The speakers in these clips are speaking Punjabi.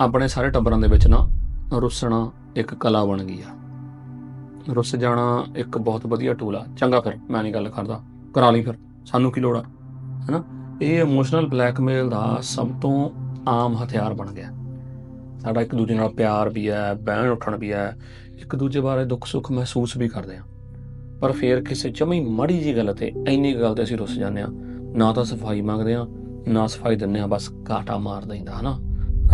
ਆਪਣੇ ਸਾਰੇ ਟੱਬਰਾਂ ਦੇ ਵਿੱਚ ਨਾ ਰੁੱਸਣਾ ਇੱਕ ਕਲਾ ਬਣ ਗਈ ਆ। ਰੁੱਸ ਜਾਣਾ ਇੱਕ ਬਹੁਤ ਵਧੀਆ ਟੂਲ ਆ। ਚੰਗਾ ਫਿਰ, ਮੈਂ ਨਹੀਂ ਗੱਲ ਕਰਦਾ। ਕਰਾ ਲਈ ਫਿਰ। ਸਾਨੂੰ ਕੀ ਲੋੜ ਆ? ਹੈਨਾ? ਇਹ ਇਮੋਸ਼ਨਲ ਬਲੈਕਮੇਲ ਦਾ ਸਭ ਤੋਂ ਆਮ ਹਥਿਆਰ ਬਣ ਗਿਆ। ਸਾਡਾ ਇੱਕ ਦੂਜੇ ਨਾਲ ਪਿਆਰ ਵੀ ਹੈ, ਬਹਿਣ ਉੱਠਣ ਵੀ ਹੈ। ਇੱਕ ਦੂਜੇ ਬਾਰੇ ਦੁੱਖ ਸੁੱਖ ਮਹਿਸੂਸ ਵੀ ਕਰਦੇ ਹਾਂ ਪਰ ਫਿਰ ਕਿਸੇ ਜਮੀ ਮਾੜੀ ਜੀ ਗੱਲ ਤੇ ਇੰਨੀ ਕੁ ਗੱਲ ਤੇ ਅਸੀਂ ਰੁੱਸ ਜਾਂਦੇ ਹਾਂ ਨਾ ਤਾਂ ਸਫ਼ਾਈ ਮੰਗਦੇ ਹਾਂ ਨਾ ਸਫ਼ਾਈ ਦਿੰਦੇ ਹਾਂ ਬਸ ਕਾਟਾ ਮਾਰ ਦਿੰਦਾ ਹਨਾ?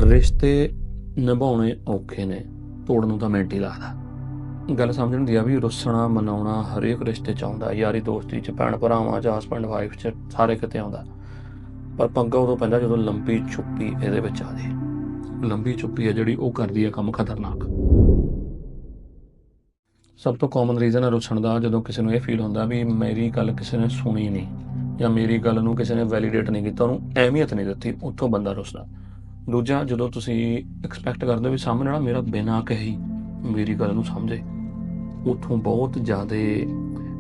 ਰਿਸ਼ਤੇ ਨਿਭਾਉਣੇ ਔਖੇ ਨੇ, ਤੋੜਨ ਨੂੰ ਤਾਂ ਮਿੰਟ ਹੀ ਲੱਗਦਾ। ਗੱਲ ਸਮਝਣ ਦੀ ਆ ਵੀ ਰੁੱਸਣਾ, ਮਨਾਉਣਾ ਹਰੇਕ ਰਿਸ਼ਤੇ ਚ ਆਉਂਦਾ, ਯਾਰੀ ਦੋਸਤੀ ਚ, ਭੈਣ ਭਰਾਵਾਂ ਚ ਹਸਬੰਡ ਵਾਈਫ ਚ ਸਾਰੇ ਕਿਤੇ ਆਉਂਦਾ। ਪਰ ਪੰਗਾ ਉਦੋਂ ਪੈਂਦਾ ਜਦੋਂ ਲੰਬੀ ਚੁੱਪੀ ਇਹਦੇ ਵਿੱਚ ਆ ਜੇ। ਲੰਬੀ ਚੁੱਪੀ ਹੈ ਜਿਹੜੀ ਉਹ ਕਰਦੀ ਹੈ ਕੰਮ ਖਤਰਨਾਕ। ਸਭ ਤੋਂ ਕਾਮਨ ਰੀਜ਼ਨ ਹੈ ਰੁੱਸਣ ਦਾ, ਜਦੋਂ ਕਿਸੇ ਨੂੰ ਇਹ ਫੀਲ ਹੁੰਦਾ ਵੀ ਮੇਰੀ ਗੱਲ ਕਿਸੇ ਨੇ ਸੁਣੀ ਨਹੀਂ ਜਾਂ ਮੇਰੀ ਗੱਲ ਨੂੰ ਕਿਸੇ ਨੇ ਵੈਲੀਡੇਟ ਨਹੀਂ ਕੀਤਾ, ਉਹਨੂੰ ਅਹਿਮੀਅਤ ਨਹੀਂ ਦਿੱਤੀ, ਉੱਥੋਂ ਬੰਦਾ ਰੁੱਸਦਾ। ਦੂਜਾ, ਜਦੋਂ ਤੁਸੀਂ ਐਕਸਪੈਕਟ ਕਰਦੇ ਹੋ ਵੀ ਸਾਹਮਣੇ ਵਾਲਾ ਮੇਰਾ ਬਿਨਾਂ ਕਹੀ ਮੇਰੀ ਗੱਲ ਨੂੰ ਸਮਝੇ, ਉੱਥੋਂ ਬਹੁਤ ਜ਼ਿਆਦਾ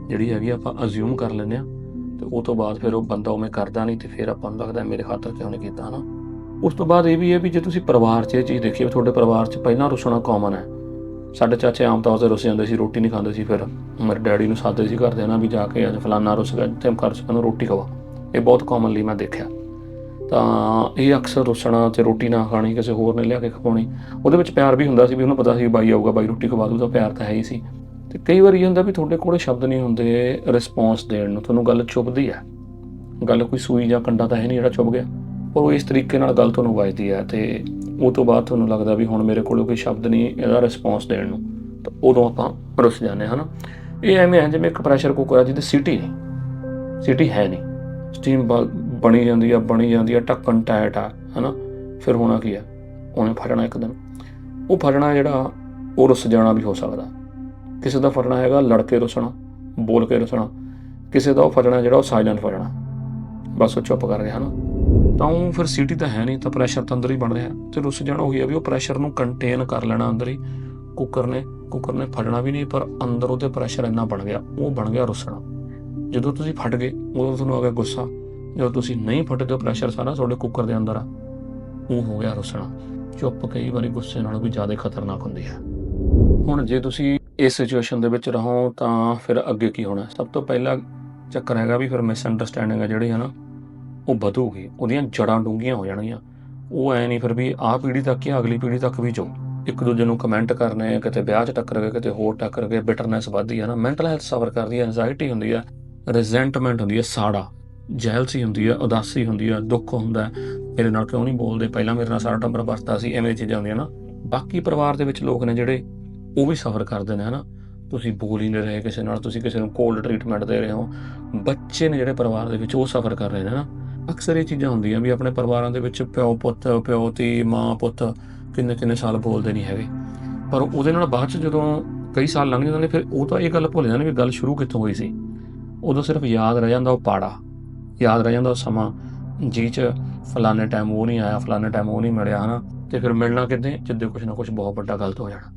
ਜਿਹੜੀ ਹੈਗੀ ਆਪਾਂ ਅਜ਼ਿਊਮ ਕਰ ਲੈਂਦੇ ਆ ਤੇ ਉਹ ਤੋਂ ਬਾਅਦ ਫਿਰ ਉਹ ਬੰਦਾ ਉਵੇਂ ਕਰਦਾ ਨਹੀਂ ਤੇ ਫਿਰ ਆਪਾਂ ਨੂੰ ਲੱਗਦਾ ਮੇਰੇ ਖਾਤਰ ਕਿਉਂ ਨਹੀਂ ਕੀਤਾ, ਹਨਾ? ਉਸ ਤੋਂ ਬਾਅਦ ਇਹ ਵੀ ਹੈ ਵੀ ਜੇ ਤੁਸੀਂ ਪਰਿਵਾਰ 'ਚ ਇਹ ਚੀਜ਼ ਦੇਖੀਏ ਵੀ ਤੁਹਾਡੇ ਪਰਿਵਾਰ 'ਚ ਪਹਿਲਾਂ ਰੁੱਸਣਾ ਕਾਮਨ ਹੈ। ਸਾਡੇ ਚਾਚੇ ਆਮ ਤੌਰ ਤੇ ਰੁੱਸ ਜਾਂਦੇ ਸੀ, ਰੋਟੀ ਨਹੀਂ ਖਾਂਦੇ ਸੀ ਫਿਰ। ਮੇਰੇ ਡੈਡੀ ਨੂੰ ਸਾਦੇ ਸੀ ਘਰ ਦੇ ਨਾ ਵੀ ਜਾ ਕੇ ਅੱਜ ਫਲਾਨਾ ਰੁੱਸ ਗਿਆ ਤੇ ਕਰ ਸਕਣ ਰੋਟੀ ਖਵਾ। ਇਹ ਬਹੁਤ ਕਾਮਨਲੀ ਮੈਂ ਦੇਖਿਆ। ਤਾਂ ਇਹ ਅਕਸਰ ਰੁੱਸਣਾ ਤੇ ਰੋਟੀ ਨਾ ਖਾਣੀ, ਕਿਸੇ ਹੋਰ ਨੇ ਲਿਆ ਕੇ ਖਵਾਉਣੀ। ਉਹਦੇ ਵਿੱਚ ਪਿਆਰ ਵੀ ਹੁੰਦਾ ਸੀ ਵੀ ਉਹਨੂੰ ਪਤਾ ਸੀ ਬਾਈ ਆਊਗਾ, ਬਾਈ ਰੋਟੀ ਖਵਾ ਦੂਗਾ, ਪਿਆਰ ਤਾਂ ਹੈ ਹੀ ਸੀ। ਤੇ ਕਈ ਵਾਰੀ ਇਹ ਹੁੰਦਾ ਵੀ ਤੁਹਾਡੇ ਕੋਲੇ ਸ਼ਬਦ ਨਹੀਂ ਹੁੰਦੇ ਰਿਸਪੌਂਸ ਦੇਣ ਨੂੰ, ਤੁਹਾਨੂੰ ਗੱਲ ਚੁੱਭਦੀ ਹੈ। ਗੱਲ ਕੋਈ ਸੂਈ ਜਾਂ ਕੰਡਾ ਤਾਂ ਹੈ ਨਹੀਂ ਜਿਹੜਾ ਚੁੱਭ ਗਿਆ। ਪਰ ਉਹ ਇਸ ਤਰੀਕੇ ਨਾਲ ਗੱਲ ਤੁਹਾਨੂੰ ਵੱਜਦੀ ਹੈ ਤੇ ਉਹ ਤੋਂ ਬਾਅਦ ਤੁਹਾਨੂੰ ਲੱਗਦਾ ਵੀ ਹੁਣ ਮੇਰੇ ਕੋਲ ਕੋਈ ਸ਼ਬਦ ਨਹੀਂ ਇਹਦਾ ਰਿਸਪੌਂਸ ਦੇਣ ਨੂੰ। ਤਾਂ ਉਦੋਂ ਆਪਾਂ ਰੁੱਸ ਜਾਂਦੇ ਹਾਂ, ਹਨਾ? ਇਹ ਐਵੇਂ ਹੈ ਜਿਵੇਂ ਇੱਕ ਪ੍ਰੈਸ਼ਰ ਕੁੱਕਰ ਆ ਜਿਹਦੀ ਸੀਟੀ ਨਹੀਂ। ਸੀਟੀ ਹੈ ਨਹੀਂ। ਸਟੀਮ ਬਣੀ ਜਾਂਦੀ ਆ, ਬਣੀ ਜਾਂਦੀ ਆ, ਢੱਕਣ ਟਾਈਟ ਆ, ਹਨਾ? ਫਿਰ ਹੋਣਾ ਕੀ ਆ? ਉਹਨੇ ਫਟਣਾ ਇੱਕ ਦਿਨ। ਉਹ ਫੜਨਾ ਜਿਹੜਾ, ਉਹ ਰੁੱਸ ਜਾਣਾ ਵੀ ਹੋ ਸਕਦਾ। ਕਿਸੇ ਦਾ ਫਟਣਾ ਹੈਗਾ ਲੜ ਕੇ ਰੁੱਸਣਾ, ਬੋਲ ਕੇ ਰੁੱਸਣਾ। ਕਿਸੇ ਦਾ ਉਹ ਫੜਨਾ ਜਿਹੜਾ, ਉਹ ਸਾਇਲੈਂਟ ਫੜਨਾ। ਬਸ ਉਹ ਚੁੱਪ ਕਰ ਗਿਆ, ਹਨਾ? ਤਾਂ ਉਹ ਫਿਰ ਸੀਟੀ ਤਾਂ ਹੈ ਨਹੀਂ, ਤਾਂ ਪ੍ਰੈਸ਼ਰ ਤਾਂ ਅੰਦਰ ਹੀ ਬਣ ਰਿਹਾ। ਤੇ ਰੁੱਸ ਜਾਣਾ ਉਹੀ ਆ ਵੀ ਉਹ ਪ੍ਰੈਸ਼ਰ ਨੂੰ ਕੰਟੇਨ ਕਰ ਲੈਣਾ ਅੰਦਰ ਹੀ। ਕੁੱਕਰ ਨੇ ਕੁੱਕਰ ਨੇ ਫੜਨਾ ਵੀ ਨਹੀਂ, ਪਰ ਅੰਦਰ ਉਹਦੇ ਪ੍ਰੈਸ਼ਰ ਇੰਨਾ ਬਣ ਗਿਆ, ਉਹ ਬਣ ਗਿਆ ਰੁੱਸਣਾ। ਜਦੋਂ ਤੁਸੀਂ ਫਟ ਗਏ, ਉਦੋਂ ਤੁਹਾਨੂੰ ਆ ਗਿਆ ਗੁੱਸਾ। ਜਦੋਂ ਤੁਸੀਂ ਨਹੀਂ ਫਟਦੇ ਹੋ ਪ੍ਰੈਸ਼ਰ ਸਾਰਾ ਤੁਹਾਡੇ ਕੁੱਕਰ ਦੇ ਅੰਦਰ ਆ। ਉਹ ਹੋ ਗਿਆ ਰੁੱਸਣਾ। ਚੁੱਪ ਕਈ ਵਾਰੀ ਗੁੱਸੇ ਨਾਲੋਂ ਵੀ ਜ਼ਿਆਦਾ ਖਤਰਨਾਕ ਹੁੰਦੀ ਹੈ। ਹੁਣ ਜੇ ਤੁਸੀਂ ਇਸ ਸਿਚੁਏਸ਼ਨ ਦੇ ਵਿੱਚ ਰਹੋ ਤਾਂ ਫਿਰ ਅੱਗੇ ਕੀ ਹੋਣਾ? ਸਭ ਤੋਂ ਪਹਿਲਾ ਚੱਕਰ ਹੈਗਾ ਵੀ ਫਿਰ ਮਿਸਅੰਡਰਸਟੈਂਡਿੰਗ ਹੈ ਜਿਹੜੀ ਹੈ ਨਾ ਉਹ ਵਧੂਗੀ। ਉਹਦੀਆਂ ਜੜਾਂ ਡੂੰਘੀਆਂ ਹੋ ਜਾਣਗੀਆਂ। ਉਹ ਐ ਨਹੀਂ ਫਿਰ ਵੀ ਆਹ ਪੀੜ੍ਹੀ ਤੱਕ ਹੀ ਅਗਲੀ ਪੀੜ੍ਹੀ ਤੱਕ ਵੀ ਜੋ ਇੱਕ ਦੂਜੇ ਨੂੰ ਕਮੈਂਟ ਕਰਨੇ, ਕਿਤੇ ਵਿਆਹ 'ਚ ਟੱਕਰ ਗਏ, ਕਿਤੇ ਹੋਰ ਟੱਕਰ ਗਏ ਬਿਟਰਨੈਸ ਵੱਧਦੀ ਹੈ ਨਾ ਮੈਂਟਲ ਹੈਲਥ ਸਫਰ ਕਰਦੀ ਹੈ ਐਂਜ਼ਾਇਟੀ ਹੁੰਦੀ ਹੈ ਰਿਜ਼ੈਂਟਮੈਂਟ ਹੁੰਦੀ ਹੈ ਸਾੜਾ ਜੈਲਸੀ ਹੁੰਦੀ ਹੈ ਉਦਾਸੀ ਹੁੰਦੀ ਹੈ ਦੁੱਖ ਹੁੰਦਾ ਮੇਰੇ ਨਾਲ ਕਿਉਂ ਨਹੀਂ ਬੋਲਦੇ? ਪਹਿਲਾਂ ਮੇਰੇ ਨਾਲ ਸਾਰਾ ਟੱਬਰ ਵਰਤਦਾ ਸੀ, ਐਵੇਂ ਚੀਜ਼ਾਂ ਹੁੰਦੀਆਂ ਨਾ। ਬਾਕੀ ਪਰਿਵਾਰ ਦੇ ਵਿੱਚ ਲੋਕ ਨੇ ਜਿਹੜੇ, ਉਹ ਵੀ ਸਫਰ ਕਰਦੇ ਨੇ, ਹਨਾ? ਤੁਸੀਂ ਬੋਲ ਹੀ ਨਹੀਂ ਰਹੇ ਕਿਸੇ ਨਾਲ, ਤੁਸੀਂ ਕਿਸੇ ਨੂੰ ਕੋਲਡ ਟ੍ਰੀਟਮੈਂਟ ਦੇ ਰਹੇ ਹੋ। ਬੱਚੇ ਨੇ ਜਿਹੜੇ ਪਰਿਵਾਰ ਦੇ ਵਿੱਚ, ਉਹ ਸਫਰ ਕਰ ਰਹੇ ਨੇ ਨਾ ਅਕਸਰ ਇਹ ਚੀਜ਼ਾਂ ਹੁੰਦੀਆਂ ਵੀ ਆਪਣੇ ਪਰਿਵਾਰਾਂ ਦੇ ਵਿੱਚ ਪਿਓ ਪੁੱਤ, ਪਿਓ, ਧੀ, ਮਾਂ, ਪੁੱਤ ਕਿੰਨੇ ਕਿੰਨੇ ਸਾਲ ਬੋਲਦੇ ਨਹੀਂ ਹੈਗੇ। ਪਰ ਉਹਦੇ ਨਾਲ ਬਾਅਦ ਚ ਜਦੋਂ ਕਈ ਸਾਲ ਲੰਘ ਜਾਂਦੇ ਨੇ, ਫਿਰ ਉਹ ਤਾਂ ਇਹ ਗੱਲ ਭੁੱਲ ਜਾਂਦੇ ਨੇ ਵੀ ਗੱਲ ਸ਼ੁਰੂ ਕਿੱਥੋਂ ਹੋਈ ਸੀ? ਉਦੋਂ ਸਿਰਫ ਯਾਦ ਰਹਿ ਜਾਂਦਾ ਉਹ ਪਾੜਾ। ਯਾਦ ਰਹਿ ਜਾਂਦਾ ਉਹ ਸਮਾਂ ਜੀ ਚ ਫਲਾਣੇ ਟਾਈਮ ਉਹ ਨਹੀਂ ਆਇਆ, ਫਲਾਣੇ ਟਾਈਮ ਉਹ ਨਹੀਂ ਮਿਲਿਆ, ਹਨਾ? ਤੇ ਫਿਰ ਮਿਲਣਾ ਕਿਤੇ ਜਿੱਦੇ ਕੁਝ ਨਾ ਕੁਝ ਬਹੁਤ ਵੱਡਾ ਗਲਤ ਹੋ ਜਾਣਾ,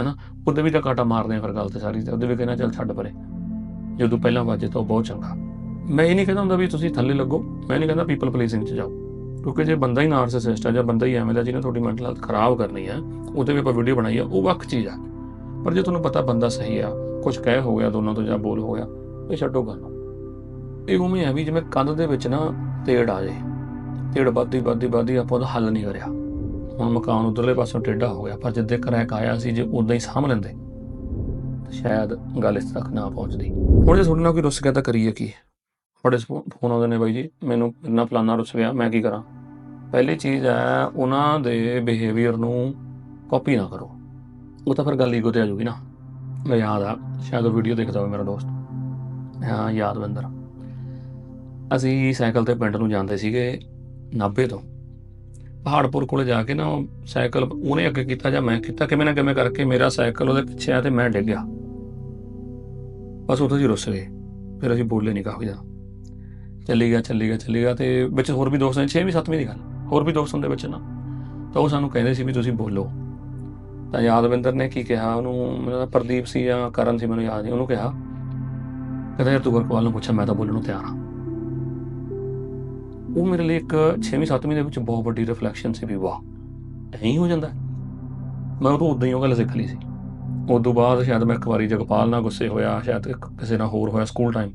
ਹਨਾ? ਉਹਦੇ ਵੀ ਤਾਂ ਕਾਟਾ ਮਾਰਦੇ ਆ ਫਿਰ ਗਲਤ ਸਾਰੀ, ਤੇ ਉਹਦੇ ਵੀ ਕਹਿੰਦਾ ਚੱਲ ਛੱਡ ਪਰੇ। ਜਦੋਂ ਪਹਿਲਾਂ ਵਾਜੇ ਤਾਂ ਉਹ ਬਹੁਤ ਚੰਗਾ। ਮੈਂ ਇਹ ਨਹੀਂ ਕਹਿੰਦਾ ਹੁੰਦਾ ਵੀ ਤੁਸੀਂ ਥੱਲੇ ਲੱਗੋ, ਮੈਂ ਨਹੀਂ ਕਹਿੰਦਾ ਪੀਪਲ ਪਲੀਸਿੰਗ 'ਚ ਜਾਓ। ਕਿਉਂਕਿ ਜੇ ਬੰਦਾ ਹੀ ਨਾਰਸਿਸਿਸਟ ਹੈ ਜਾਂ ਬੰਦਾ ਹੀ ਐਵੇਂ ਦਾ ਜਿਹਨੇ ਤੁਹਾਡੀ ਮੈਂਟਲ ਹੈਲਥ ਖਰਾਬ ਕਰਨੀ ਹੈ ਉਹਦੇ ਵੀ ਆਪਾਂ ਵੀਡੀਓ ਬਣਾਈ ਆ, ਉਹ ਵੱਖ ਚੀਜ਼ ਆ। ਪਰ ਜੇ ਤੁਹਾਨੂੰ ਪਤਾ ਬੰਦਾ ਸਹੀ ਆ ਕੁਝ ਕਹਿ ਹੋ ਗਿਆ, ਦੋਨਾਂ ਤੋਂ ਜਾਂ ਬੋਲ ਹੋ ਗਿਆ, ਇਹ ਛੱਡੋ ਗੱਲ ਨੂੰ। ਇਹ ਉਵੇਂ ਆ ਵੀ ਜਿਵੇਂ ਕੰਧ ਦੇ ਵਿੱਚ ਨਾ ਤੇੜ ਆ ਜੇ, ਤੇੜ ਵੱਧਦੀ ਵੱਧਦੀ ਵੱਧਦੀ ਆਪਾਂ ਉਹਦਾ ਹੱਲ ਨਹੀਂ ਕਰਿਆ। ਹੁਣ ਮਕਾਨ ਉਧਰਲੇ ਪਾਸੋਂ ਟੇਢਾ ਹੋ ਗਿਆ, ਪਰ ਜਿੱਦੇ ਕਰੈਕ ਆਇਆ ਸੀ ਜੇ ਉਦਾਂ ਹੀ ਸਾਂਭ ਲੈਂਦੇ, ਤਾਂ ਸ਼ਾਇਦ ਗੱਲ ਇਸ ਤੱਕ ਨਾ ਪਹੁੰਚਦੀ। ਹੁਣ ਜੇ ਤੁਹਾਡੇ ਨਾਲ ਕੋਈ ਰੁੱਸ ਗਿਆ ਤਾਂ ਕਰੀਏ ਕੀ? ਬੜੇ ਫੋਨ ਆਉਂਦੇ ਨੇ ਬਾਈ ਜੀ, ਮੈਨੂੰ ਇੰਨਾ ਫਲਾਨਾ ਰੁੱਸ ਗਿਆ, ਮੈਂ ਕੀ ਕਰਾਂ? ਪਹਿਲੀ ਚੀਜ਼ ਹੈ, ਉਹਨਾਂ ਦੇ ਬਿਹੇਵੀਅਰ ਨੂੰ ਕਾਪੀ ਨਾ ਕਰੋ। ਉਹ ਤਾਂ ਫਿਰ ਗੱਲ ਈਗੋ ਤੇ ਆ ਜੂਗੀ ਨਾ। ਮੈਂ ਯਾਦ ਆ, ਸ਼ਾਇਦ ਉਹ ਵੀਡੀਓ ਦੇਖਦਾ ਹੋਵੇ ਮੇਰਾ ਦੋਸਤ। ਹਾਂ, ਯਾਦਵਿੰਦਰ। ਅਸੀਂ ਸਾਈਕਲ ਤੇ ਪਿੰਡ ਨੂੰ ਜਾਂਦੇ ਸੀਗੇ ਨਾਭੇ ਤੋਂ। ਪਹਾੜਪੁਰ ਕੋਲੇ ਜਾ ਕੇ ਨਾ ਉਹ ਸਾਈਕਲ ਉਹਨੇ ਅੱਗੇ ਕੀਤਾ ਜਾਂ ਮੈਂ ਕੀਤਾ, ਕਿਵੇਂ ਨਾ ਕਿਵੇਂ ਕਰਕੇ ਮੇਰਾ ਸਾਈਕਲ ਉਹਦੇ ਪਿੱਛੇ ਆ ਤੇ ਮੈਂ ਡਿੱਗ ਗਿਆ। ਬਸ ਉੱਥੋਂ ਜੀ ਰੁੱਸ ਗਏ। ਫਿਰ ਅਸੀਂ ਬੋਲੇ ਨਹੀਂ ਕਾਫੀ ਜ਼ਿਆਦਾ ਚੱਲੀ ਗਿਆ ਚੱਲੀ ਗਿਆ ਚੱਲੀ ਗਿਆ ਤੇ ਵਿੱਚ ਹੋਰ ਵੀ ਦੋਸਤ ਨੇ 6ਵੀਂ 7ਵੀਂ ਦੀ ਗੱਲ। ਹੋਰ ਵੀ ਦੋਸਤ ਹੁੰਦੇ ਵਿੱਚ ਨਾ। ਤਾਂ ਉਹ ਸਾਨੂੰ ਕਹਿੰਦੇ ਸੀ ਵੀ ਤੁਸੀਂ ਬੋਲੋ। ਤਾਂ ਯਾਦਵਿੰਦਰ ਨੇ ਕੀ ਕਿਹਾ? ਉਹਨੂੰ ਮੈਨੂੰ ਪ੍ਰਦੀਪ ਸੀ ਜਾਂ ਕਰਨ ਸੀ, ਮੈਨੂੰ ਯਾਦ ਨਹੀਂ। ਉਹਨੂੰ ਕਿਹਾ, ਕਹਿੰਦਾ, ਯਾਰ ਤੂੰ ਗੁਰਪਾਲ ਨੂੰ ਪੁੱਛਿਆ ਮੈਂ ਤਾਂ ਬੋਲਣ ਨੂੰ ਤਿਆਰ ਹਾਂ। ਉਹ ਮੇਰੇ ਲਈ ਇੱਕ 6ਵੀਂ 7ਵੀਂ ਦੇ ਵਿੱਚ ਬਹੁਤ ਵੱਡੀ ਰਿਫਲੈਕਸ਼ਨ ਸੀ ਵੀ ਵਾਹ, ਐਂ ਹੋ ਜਾਂਦਾ। ਮੈਂ ਉਹ ਤੋਂ ਉਦੋਂ ਹੀ ਉਹ ਗੱਲ ਸਿੱਖ ਲਈ ਸੀ। ਉਸ ਤੋਂ ਬਾਅਦ ਸ਼ਾਇਦ ਮੈਂ ਇੱਕ ਵਾਰੀ ਜਗਪਾਲ ਨਾਲ ਗੁੱਸੇ ਹੋਇਆ, ਸ਼ਾਇਦ ਕਿਸੇ ਨਾਲ ਹੋਰ ਹੋਇਆ ਸਕੂਲ ਟਾਈਮ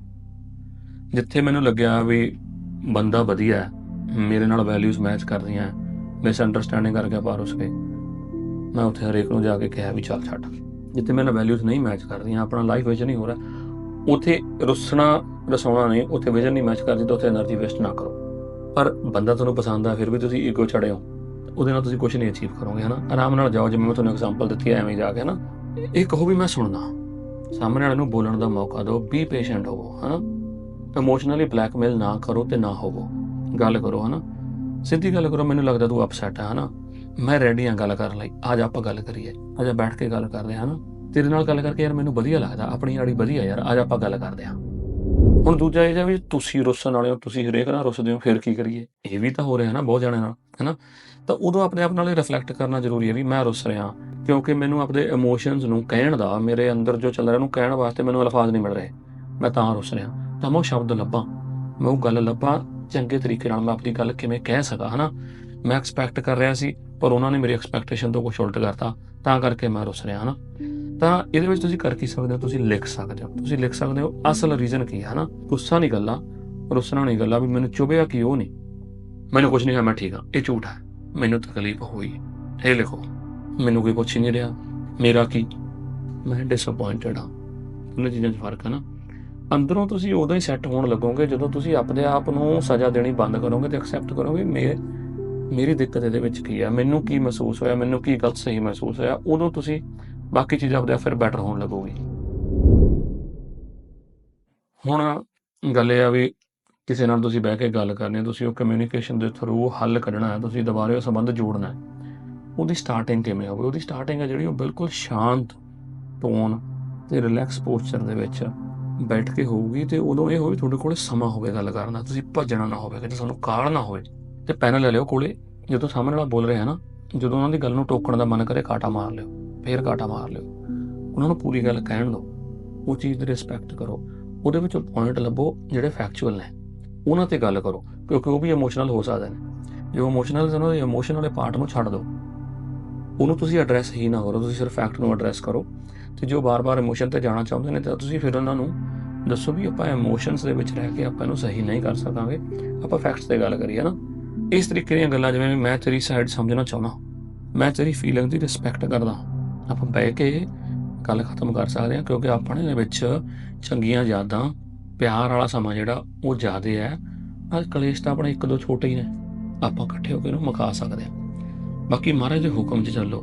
ਜਿੱਥੇ ਮੈਨੂੰ ਲੱਗਿਆ ਵੀ ਬੰਦਾ ਵਧੀਆ ਹੈ, ਮੇਰੇ ਨਾਲ ਵੈਲਿਊਜ਼ ਮੈਚ ਕਰਦੀਆਂ ਮਿਸ ਅੰਡਰਸਟੈਂਡਿੰਗ ਕਰ ਗਿਆ ਪਾਰ ਉਸ ਕੇ ਮੈਂ ਉੱਥੇ ਹਰੇਕ ਨੂੰ ਜਾ ਕੇ ਕਿਹਾ ਵੀ ਚੱਲ ਛੱਡ। ਜਿੱਥੇ ਮੇਰੇ ਨਾਲ ਵੈਲਿਊਜ਼ ਨਹੀਂ ਮੈਚ ਕਰਦੀਆਂ ਆਪਣਾ ਲਾਈਫ ਵਿਜ਼ਨ ਨਹੀਂ ਹੋ। ਰਿਹਾ ਉੱਥੇ ਰੁੱਸਣਾ ਰਸਾਉਣਾ ਨਹੀਂ, ਉੱਥੇ ਵਿਜ਼ਨ ਨਹੀਂ ਮੈਚ ਕਰਦੀ ਤਾਂ ਉੱਥੇ એનર્ਜੀ ਵੇਸਟ ਨਾ ਕਰੋ। ਪਰ ਬੰਦਾ ਤੁਹਾਨੂੰ ਪਸੰਦ ਆ, ਫਿਰ ਵੀ ਤੁਸੀਂ ਈਗੋ ਛੱਡੇ ਹੋ। ਉਹਦੇ ਨਾਲ ਤੁਸੀਂ ਕੁਝ ਨਹੀਂ ਅਚੀਵ ਕਰੋਗੇ, ਹਨਾ? ਆਰਾਮ ਨਾਲ ਜਾਓ, ਜਿਵੇਂ ਮੈਂ ਤੁਹਾਨੂੰ ਐਗਜ਼ਾਮਪਲ ਦਿੱਤੀ ਹੈ ਐਵੇਂ ਜਾ ਕੇ, ਹਨਾ? ਇਹ ਕਹੋ ਵੀ ਮੈਂ ਸੁਣਨਾ। ਸਾਹਮਣੇ ਵਾਲੇ ਨੂੰ ਬੋਲਣ ਦਾ ਮੌਕਾ ਦਿਓ ਬੀ ਪੇਸ਼ੈਂਟ ਹੋਵੋ, ਹਨਾ? ਇਮੋਸ਼ਨਲੀ ਬਲੈਕਮੇਲ ਨਾ ਕਰੋ ਤੇ ਨਾ ਹੋਵੋ। ਗੱਲ ਕਰੋ, ਹਨਾ? ਸਿੱਧੀ ਗੱਲ ਕਰੋ, ਮੈਨੂੰ ਲੱਗਦਾ ਤੂੰ ਅਪਸੈਟ ਹੈ ਹਨਾ? ਮੈਂ ਰੈਡੀ ਹਾਂ ਗੱਲ ਕਰਨ ਲਈ। ਅੱਜ ਆਪਾਂ ਗੱਲ ਕਰੀਏ। ਅੱਜ ਬੈਠ ਕੇ ਗੱਲ ਕਰਦੇ ਹਾਂ ਹਨਾ? ਤੇਰੇ ਨਾਲ ਗੱਲ ਕਰਕੇ ਯਾਰ ਮੈਨੂੰ ਵਧੀਆ ਲੱਗਦਾ, ਆਪਣੀ ਆੜੀ ਵਧੀਆ ਯਾਰ, ਅੱਜ ਆਪਾਂ ਗੱਲ ਕਰਦੇ ਹਾਂ ਹੁਣ ਦੂਜਾ ਇਹ ਜਿਹਾ ਵੀ ਤੁਸੀਂ ਰੁੱਸਣ ਵਾਲੇ ਹੋ, ਤੁਸੀਂ ਹਰੇਕ ਨਾਲ ਰੁੱਸਦੇ ਹੋ, ਫਿਰ ਕੀ ਕਰੀਏ? ਇਹ ਵੀ ਤਾਂ ਹੋ ਰਿਹਾ ਹੈ ਨਾ, ਬਹੁਤ ਜਾਣੇ ਨਾਲ, ਹੈਨਾ? ਤਾਂ ਉਦੋਂ ਆਪਣੇ ਆਪ ਨਾਲ ਰਿਫਲੈਕਟ ਕਰਨਾ ਜ਼ਰੂਰੀ ਹੈ ਵੀ ਮੈਂ ਰੁੱਸ ਰਿਹਾ, ਕਿਉਂਕਿ ਮੈਨੂੰ ਆਪਣੇ ਇਮੋਸ਼ਨਸ ਨੂੰ ਕਹਿਣ ਦਾ, ਮੇਰੇ ਅੰਦਰ ਜੋ ਚੱਲ ਰਿਹਾ ਉਹਨੂੰ ਕਹਿਣ ਵਾਸਤੇ ਮੈਨੂੰ ਅਲਫਾਜ਼ ਨਹੀਂ ਮਿਲ ਰਹੇ। ਮੈਂ ਤਾਂ ਰੁੱਸ ਰਿਹਾ, ਤਾਂ ਮੈਂ ਉਹ ਸ਼ਬਦ ਲੱਭਾਂ, ਮੈਂ ਉਹ ਗੱਲ ਲੱਭਾਂ, ਚੰਗੇ ਤਰੀਕੇ ਨਾਲ ਮੈਂ ਆਪਣੀ ਗੱਲ ਕਿਵੇਂ ਕਹਿ ਸਕਾਂ, ਹਨਾ? ਮੈਂ ਐਕਸਪੈਕਟ ਕਰ ਰਿਹਾ ਸੀ, ਪਰ ਉਹਨਾਂ ਨੇ ਮੇਰੀ ਐਕਸਪੈਕਟੇਸ਼ਨ ਤੋਂ ਕੁਝ ਉਲਟ ਕਰਤਾ, ਤਾਂ ਕਰਕੇ ਮੈਂ ਰੁੱਸ ਰਿਹਾ, ਹਨਾ? ਤਾਂ ਇਹਦੇ ਵਿੱਚ ਤੁਸੀਂ ਕਰ ਕੀ ਸਕਦੇ ਹੋ? ਤੁਸੀਂ ਲਿਖ ਸਕਦੇ ਹੋ। ਤੁਸੀਂ ਲਿਖ ਸਕਦੇ ਹੋ, ਅਸਲ ਰੀਜ਼ਨ ਕੀ ਹੈ, ਹਨਾ? ਗੁੱਸਾ ਨਹੀਂ ਗੱਲਾਂ, ਰੁੱਸਣਾ ਨਹੀਂ ਗੱਲਾਂ ਵੀ ਮੈਨੂੰ ਚੁਭਿਆ ਕਿ ਉਹ ਨਹੀਂ ਮੈਨੂੰ ਕੁਝ ਨਹੀਂ ਹੈ ਮੈਂ ਠੀਕ ਹਾਂ। ਇਹ ਝੂਠ ਹੈ। ਮੈਨੂੰ ਤਕਲੀਫ ਹੋਈ। ਇਹ ਲਿਖੋ। ਮੈਨੂੰ ਕੋਈ ਪੁੱਛ ਹੀ ਨਹੀਂ ਰਿਹਾ। ਮੇਰਾ ਕੀ? ਮੈਂ ਡਿਸਪਾਇੰਟਡ ਹਾਂ। ਉਹਨਾਂ ਚੀਜ਼ਾਂ 'ਚ ਫ਼ਰਕ ਹੈ ਨਾ? ਅੰਦਰੋਂ ਤੁਸੀਂ ਉਦੋਂ ਹੀ ਸੈੱਟ ਹੋਣ ਲੱਗੋਗੇ ਜਦੋਂ ਤੁਸੀਂ ਆਪਣੇ ਆਪ ਨੂੰ ਸਜ਼ਾ ਦੇਣੀ ਬੰਦ ਕਰੋਗੇ ਤੇ ਐਕਸੈਪਟ ਕਰੋਗੇ ਮੇਰੇ ਮੇਰੀ ਦਿੱਕਤ ਇਹਦੇ ਵਿੱਚ ਕੀ ਆ ਮੈਨੂੰ ਕੀ ਮਹਿਸੂਸ ਹੋਇਆ? ਮੈਨੂੰ ਕੀ ਗਲਤ ਸਹੀ ਮਹਿਸੂਸ ਹੋਇਆ? ਉਦੋਂ ਤੁਸੀਂ ਬਾਕੀ ਚੀਜ਼ਾਂ ਆਪਦੇ ਫਿਰ ਬੈਟਰ ਹੋਣ ਲੱਗੋਗੀ। ਹੁਣ ਗੱਲ ਇਹ ਆ ਵੀ ਕਿਸੇ ਨਾਲ ਤੁਸੀਂ ਬਹਿ ਕੇ ਗੱਲ ਕਰਨੀ ਹੈ ਤੁਸੀਂ ਉਹ ਕਮਿਊਨੀਕੇਸ਼ਨ ਦੇ ਥਰੂ ਹੱਲ ਕੱਢਣਾ ਹੈ, ਤੁਸੀਂ ਦੁਬਾਰੇ ਉਹ ਸੰਬੰਧ ਜੋੜਨਾ ਹੈ। ਉਹਦੀ ਸਟਾਰਟਿੰਗ ਕਿਵੇਂ ਹੋਵੇ? ਉਹਦੀ ਸਟਾਰਟਿੰਗ ਹੈ ਜਿਹੜੀ ਉਹ ਬਿਲਕੁਲ ਸ਼ਾਂਤ ਟੋਨ ਤੇ ਰਿਲੈਕਸ ਪੋਸਚਰ ਦੇ ਵਿੱਚ ਬੈਠ ਕੇ ਹੋਊਗੀ ਤੇ ਉਦੋਂ ਇਹ ਹੋਵੇ ਤੁਹਾਡੇ ਕੋਲੇ ਸਮਾਂ ਹੋਵੇ ਗੱਲ ਕਰਨ ਦਾ, ਤੁਸੀਂ ਭੱਜਣਾ ਨਾ ਹੋਵੇ ਕਿਤੇ ਤੁਹਾਨੂੰ ਕਾਲ ਨਾ ਹੋਵੇ ਤੇ ਪੈਨਲ ਲੈ ਲਿਓ ਕੋਲੇ। ਜਦੋਂ ਸਾਹਮਣੇ ਵਾਲਾ ਬੋਲ ਰਿਹਾ ਹੈ ਨਾ, ਜਦੋਂ ਉਹਨਾਂ ਦੀ ਗੱਲ ਨੂੰ ਟੋਕਣ ਦਾ ਮਨ ਕਰੇ, ਕਾਟਾ ਮਾਰ ਲਿਓ। ਫੇਰ ਕਾਟਾ ਮਾਰ ਲਿਓ। ਉਹਨਾਂ ਨੂੰ ਪੂਰੀ ਗੱਲ ਕਹਿਣ ਦਿਓ। ਉਹ ਚੀਜ਼ ਦੀ ਰਿਸਪੈਕਟ ਕਰੋ। ਉਹਦੇ ਵਿੱਚੋਂ ਪੁਆਇੰਟ ਲੱਭੋ ਜਿਹੜੇ ਫੈਕਚੁਅਲ ਨੇ। ਉਹਨਾਂ ਤੇ ਗੱਲ ਕਰੋ, ਕਿਉਂਕਿ ਉਹ ਵੀ ਇਮੋਸ਼ਨਲ ਹੋ ਸਕਦੇ ਨੇ। ਜੋ ਇਮੋਸ਼ਨਲ ਨੇ, ਉਹਨਾਂ ਦੇ ਇਮੋਸ਼ਨ ਵਾਲੇ ਪਾਰਟ ਨੂੰ ਛੱਡ ਦਿਓ। ਉਹਨੂੰ ਤੁਸੀਂ ਐਡਰੈਸ ਹੀ ਨਾ ਕਰੋ, ਤੁਸੀਂ ਸਿਰਫ ਫੈਕਟ ਨੂੰ ਐਡਰੈਸ ਕਰੋ। ਤੇ ਜੋ ਬਾਰ-ਬਾਰ ਇਮੋਸ਼ਨ ਤੇ ਜਾਣਾ ਚਾਹੁੰਦੇ ਨੇ, ਤਾਂ ਤੁਸੀਂ ਫਿਰ ਉਹਨਾਂ ਨੂੰ ਦੱਸੋ ਵੀ ਆਪਾਂ ਇਮੋਸ਼ਨਸ ਦੇ ਵਿੱਚ ਰਹਿ ਕੇ ਆਪਾਂ ਇਹਨੂੰ ਸਹੀ ਨਹੀਂ ਕਰ ਸਕਾਂਗੇ। ਆਪਾਂ ਫੈਕਟਸ ਤੇ ਗੱਲ ਕਰੀਏ ਨਾ। ਇਸ ਤਰੀਕੇ ਦੀਆਂ ਗੱਲਾਂ ਜਿਵੇਂ ਮੈਂ ਤੇਰੀ ਸਾਈਡ ਸਮਝਣਾ ਚਾਹੁੰਦਾ। ਮੈਂ ਤੇਰੀ ਫੀਲਿੰਗ ਦੀ ਰਿਸਪੈਕਟ ਕਰਦਾ। ਆਪਾਂ ਬਹਿ ਕੇ ਗੱਲ ਖਤਮ ਕਰ ਸਕਦੇ ਹਾਂ, ਕਿਉਂਕਿ ਆਪਣੇ ਦੇ ਵਿੱਚ ਚੰਗੀਆਂ ਯਾਦਾਂ, ਪਿਆਰ ਵਾਲਾ ਸਮਾਂ ਜਿਹੜਾ ਉਹ ਜ਼ਿਆਦਾ ਹੈ। ਅੱਜ ਕਲੇਸ਼ ਤਾਂ ਆਪਣੇ ਇੱਕ ਦੋ ਛੋਟੇ ਹੀ ਨੇ, ਆਪਾਂ ਇਕੱਠੇ ਹੋ ਕੇ ਇਹਨੂੰ ਮੁਕਾ ਸਕਦੇ ਹਾਂ। ਬਾਕੀ ਮਹਾਰਾਜ ਦੇ ਹੁਕਮ 'ਚ ਚੱਲੋ,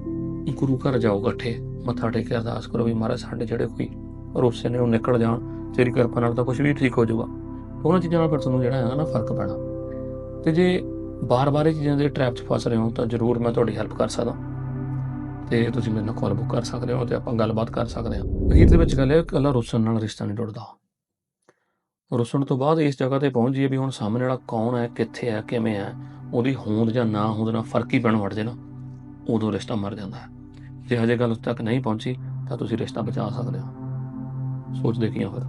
ਗੁਰੂ ਘਰ ਜਾਓ ਇਕੱਠੇ, ਮੱਥਾ ਟੇਕ ਕੇ ਅਰਦਾਸ ਕਰੋ ਵੀ ਮਹਾਰਾਜ ਸਾਡੇ ਜਿਹੜੇ ਕੋਈ ਰੋਸੇ ਨੇ ਉਹ ਨਿਕਲ ਜਾਣ, ਤੇਰੀ ਕਿਰਪਾ ਨਾਲ ਤਾਂ ਕੁਝ ਵੀ ਠੀਕ ਹੋ ਜਾਊਗਾ। ਉਹਨਾਂ ਚੀਜ਼ਾਂ ਨਾਲ ਫਿਰ ਤੁਹਾਨੂੰ ਜਿਹੜਾ ਹੈਗਾ ਨਾ ਫ਼ਰਕ ਪੈਣਾ। ਤੇ ਜੇ ਬਾਰ-ਬਾਰ ਇਹ ਚੀਜ਼ਾਂ ਦੇ ਟ੍ਰੈਪ 'ਚ ਫਸ ਰਹੇ ਹੋ ਤਾਂ ਜ਼ਰੂਰ ਮੈਂ ਤੁਹਾਡੀ ਹੈਲਪ ਕਰ ਸਕਦਾ। ਤੇ ਤੁਸੀਂ ਮੇਰੇ ਨਾਲ ਕਾਲ ਬੁੱਕ ਕਰ ਸਕਦੇ ਹੋ ਤੇ ਆਪਾਂ ਗੱਲਬਾਤ ਕਰ ਸਕਦੇ ਹਾਂ। ਅਖੀਰ ਦੇ ਵਿੱਚ ਗੱਲ ਹੈ ਕੱਲਾ ਰੁੱਸਣ ਨਾਲ ਰਿਸ਼ਤਾ ਨਹੀਂ ਟੁੱਟਦਾ। ਰੁੱਸਣ ਤੋਂ ਬਾਅਦ ਇਸ ਜਗ੍ਹਾ ਤੇ ਪਹੁੰਚ ਜੀਏ ਵੀ ਹੁਣ ਸਾਹਮਣੇ ਵਾਲਾ ਕੌਣ ਹੈ, ਕਿੱਥੇ ਹੈ, ਕਿਵੇਂ ਹੈ, ਉਹਦੀ ਹੋਂਦ ਜਾਂ ਨਾ ਹੋਂਦ ਨਾਲ ਫ਼ਰਕ ਹੀ ਪੈਣ ਵੜ ਜੇ ਨਾ ਉਦੋਂ ਰਿਸ਼ਤਾ ਮਰ ਜਾਂਦਾ ਹੈ। ਜੇ ਹਜੇ ਗੱਲ ਉੱਥੇ ਤੱਕ ਨਹੀਂ ਪਹੁੰਚੀ, ਤਾਂ ਤੁਸੀਂ ਰਿਸ਼ਤਾ ਬਚਾ ਸਕਦੇ ਹੋ। ਸੋਚਦੇ ਕੀ ਹੋ ਫਿਰ?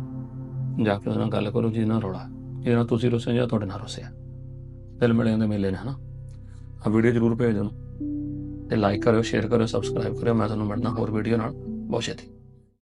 ਜਾ ਕੇ ਉਹਦੇ ਨਾਲ ਗੱਲ ਕਰੋ, ਜਿਹਦੇ ਨਾਲ ਰੌਲਾ ਜਿਹਦੇ ਨਾਲ ਤੁਸੀਂ ਰੁੱਸੇ ਜਾਂ ਤੁਹਾਡੇ ਨਾਲ ਰੁੱਸਿਆ। ਦਿਲ ਮਿਲਿਆਂ ਦੇ ਮੇਲੇ ਨੇ, ਹਨਾ? ਆ ਵੀਡੀਓ ਜ਼ਰੂਰ ਭੇਜ ਦਿਓ ਤੇ ਲਾਈਕ ਕਰਿਓ ਸ਼ੇਅਰ ਕਰਿਓ ਸਬਸਕ੍ਰਾਈਬ ਕਰਿਓ, ਮੈਂ ਤੁਹਾਨੂੰ ਮਿਲਣਾ ਹੋਰ ਵੀਡੀਓ ਨਾਲ। ਬਹੁਤ ਛੇਤੀ।